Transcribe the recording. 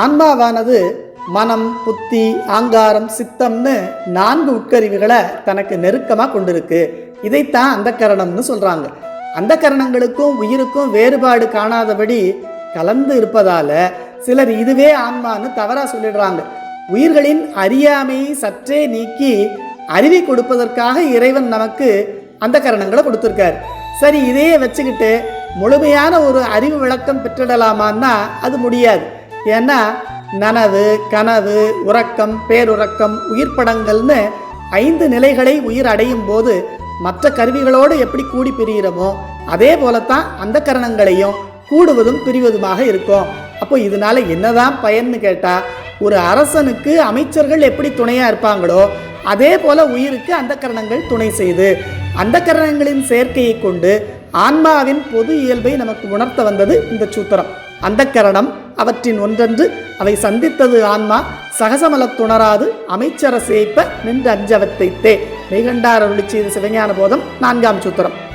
ஆன்மாவானது மனம் புத்தி ஆங்காரம் சித்தம்னு நான்கு உட்கருவிகளை தனக்கு நெருக்கமாக கொண்டிருக்கு. இதைத்தான் அந்த கரணம்னு சொல்கிறாங்க அந்த கரணங்களுக்கும் உயிருக்கும் வேறுபாடு காணாதபடி கலந்து இருப்பதால் சிலர் இதுவே ஆன்மான்னு தவறாக சொல்லிடுறாங்க. உயிர்களின் அறியாமையை சற்றே நீக்கி அறிவை கொடுப்பதற்காக இறைவன் நமக்கு அந்த கரணங்களை கொடுத்துருக்காரு. சரி இதையே வச்சுக்கிட்டு முழுமையான ஒரு அறிவு விளக்கம் பெற்றிடலாமான்னா அது முடியாது. ஏன்னா நனவு கனவு உறக்கம் பேருறக்கம் உயிர்ப்படங்கள்னு ஐந்து நிலைகளை உயிர் அடையும் போது மற்ற கருவிகளோடு எப்படி கூடி பிரிகிறோமோ அதே போலத்தான் அந்த கரணங்களையும் கூடுவதும் பிரிவதுமாக இருக்கும். அப்போ இதனால என்னதான் பயன்னு கேட்டா ஒரு அரசனுக்கு அமைச்சர்கள் எப்படி துணையா இருப்பாங்களோ அதே போல உயிருக்கு அந்த கரணங்கள் துணை செய்து அந்த கரணங்களின் சேர்க்கையை கொண்டு ஆன்மாவின் பொது இயல்பை நமக்கு உணர்த்த வந்தது இந்த சூத்திரம். அந்த கரணம் அவற்றின் ஒன்றென்று அவை சந்தித்தது ஆன்மா சகசமலத் துணராது அமைச்சர சேய்ப்ப நின்று அஞ்சவத்தைத்தே. மெய்கண்டார் அருளி சிவஞான போதம் நான்காம் சூத்திரம்.